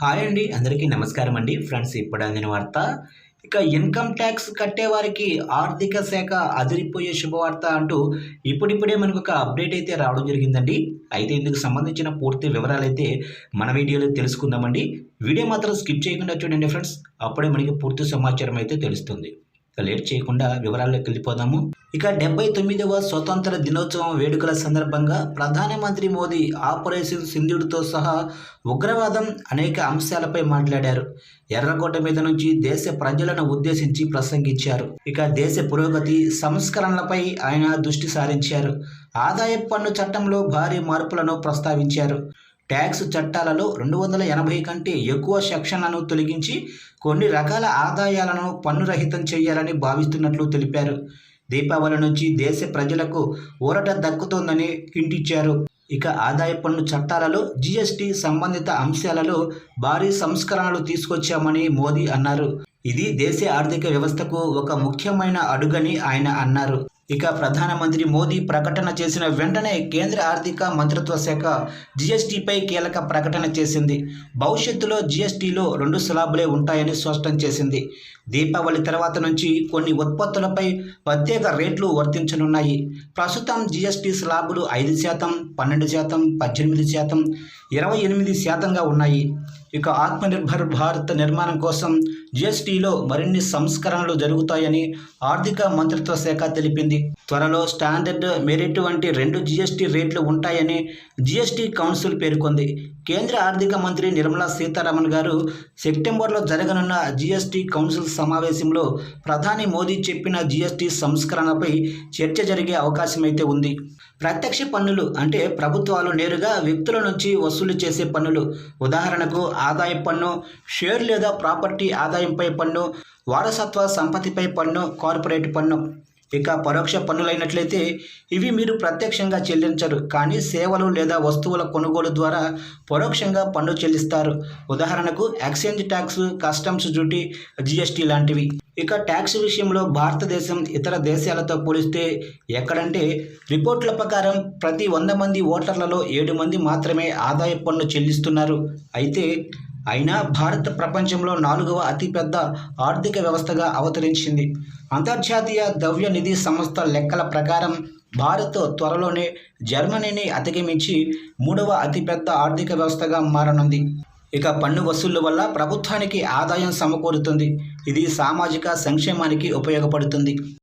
Hi అండి అందరికీ నమస్కారం అండి. ఫ్రెండ్స్ ఇప్పుడు అందిన వార్త. ఇక ఇన్కమ్ ట్యాక్స్ కట్టేవారికి ఆర్థిక శాఖ అదిరిపోయే శుభవార్త అంటూ ఇప్పుడిప్పుడే మనకు ఒక అప్డేట్ అయితే రావడం జరిగిందండి. అయితే ఇందుకు సంబంధించిన పూర్తి వివరాలు అయితే మన వీడియోలో తెలుసుకుందామండి. వీడియో మాత్రం స్కిప్ చేయకుండా చూడండి ఫ్రెండ్స్. అప్పుడే మనకి పూర్తి సమాచారం అయితే తెలుస్తుంది. లేట్ చేయకుండా వివరాల్లోకి వెళ్ళిపోదాము. ఇక డెబ్బై తొమ్మిదవ స్వతంత్ర దినోత్సవం వేడుకల సందర్భంగా ప్రధానమంత్రి మోదీ ఆపరేషన్ సింధుడితో సహా ఉగ్రవాదం అనేక అంశాలపై మాట్లాడారు. ఎర్రకోట మీద నుంచి దేశ ప్రజలను ఉద్దేశించి ప్రసంగించారు. ఇక దేశ పురోగతి సంస్కరణలపై ఆయన దృష్టి సారించారు. ఆదాయ పన్ను చట్టంలో భారీ మార్పులను ప్రస్తావించారు. ట్యాక్స్ చట్టాలలో రెండు వందల ఎనభై కంటే ఎక్కువ సెక్షన్లను తొలగించి కొన్ని రకాల ఆదాయాలను పన్నురహితం చేయాలని భావిస్తున్నట్లు తెలిపారు. దీపావళి నుంచి దేశ ప్రజలకు ఊరట దక్కుతోందని హింటిచ్చారు ఇక ఆదాయ పన్ను చట్టాలలో జీఎస్టీ సంబంధిత అంశాలలో భారీ సంస్కరణలు తీసుకొచ్చామని మోదీ అన్నారు. ఇది దేశ ఆర్థిక వ్యవస్థకు ఒక ముఖ్యమైన అడుగని ఆయన అన్నారు. ఇక ప్రధానమంత్రి మోదీ ప్రకటన చేసిన వెంటనే కేంద్ర ఆర్థిక మంత్రిత్వ శాఖ జీఎస్టీపై కీలక ప్రకటన చేసింది. భవిష్యత్తులో జీఎస్టీలో రెండు స్లాబులే ఉంటాయని స్పష్టం చేసింది. దీపావళి తర్వాత నుంచి కొన్ని ఉత్పత్తులపై ప్రత్యేక రేట్లు వర్తించనున్నాయి. ప్రస్తుతం జీఎస్టీ స్లాబులు ఐదు శాతం పన్నెండు శాతం పద్దెనిమిది శాతం ఇరవై ఎనిమిది శాతంగా ఉన్నాయి. ఇక ఆత్మనిర్భర్ భారత్ నిర్మాణం కోసం జీఎస్టీలో మరిన్ని సంస్కరణలు జరుగుతాయని ఆర్థిక మంత్రిత్వ శాఖ తెలిపింది. తెలిపింది త్వరలో స్టాండర్డ్ మెరిట్ వంటి రెండు జీఎస్టీ రేట్లు ఉంటాయని జీఎస్టీ కౌన్సిల్ పేర్కొంది. కేంద్ర ఆర్థిక మంత్రి నిర్మలా సీతారామన్ గారు సెప్టెంబర్లో జరగనున్న జీఎస్టీ కౌన్సిల్ సమావేశంలో ప్రధాని మోదీ చెప్పిన జీఎస్టీ సంస్కరణపై చర్చ జరిగే అవకాశం అయితే ఉంది. ప్రత్యక్ష పన్నులు అంటే ప్రభుత్వాలు నేరుగా వ్యక్తుల నుంచి వసూలు చేసే పన్నులు. ఉదాహరణకు ఆదాయ పన్ను షేర్ లేదా ప్రాపర్టీ ఆదాయంపై పన్ను వారసత్వ సంపత్తిపై పన్ను కార్పొరేట్ పన్ను. ఇక పరోక్ష పన్నులైనట్లయితే ఇవి మీరు ప్రత్యక్షంగా చెల్లించరు కానీ సేవలు లేదా వస్తువుల కొనుగోలు ద్వారా పరోక్షంగా పన్ను చెల్లిస్తారు. ఉదాహరణకు exchange tax customs duty GST లాంటివి. ఇక ట్యాక్స్ విషయంలో భారతదేశం ఇతర దేశాలతో పోలిస్తే ఎక్కడంటే రిపోర్ట్ల ప్రకారం ప్రతి వంద మంది ఓటర్లలో ఏడు మంది మాత్రమే ఆదాయ పన్ను చెల్లిస్తున్నారు. అయితే అయినా భారత్ ప్రపంచంలో నాలుగవ అతిపెద్ద ఆర్థిక వ్యవస్థగా అవతరించింది. అంతర్జాతీయ ద్రవ్య నిధి సంస్థ లెక్కల ప్రకారం భారత్ త్వరలోనే జర్మనీని అధిగమించి మూడవ అతిపెద్ద ఆర్థిక వ్యవస్థగా మారనుంది. ఇక పన్ను వసూళ్ళ వల్ల ప్రభుత్వానికి ఆదాయం సమకూరుతుంది. ఇది సామాజిక సంక్షేమానికి ఉపయోగపడుతుంది.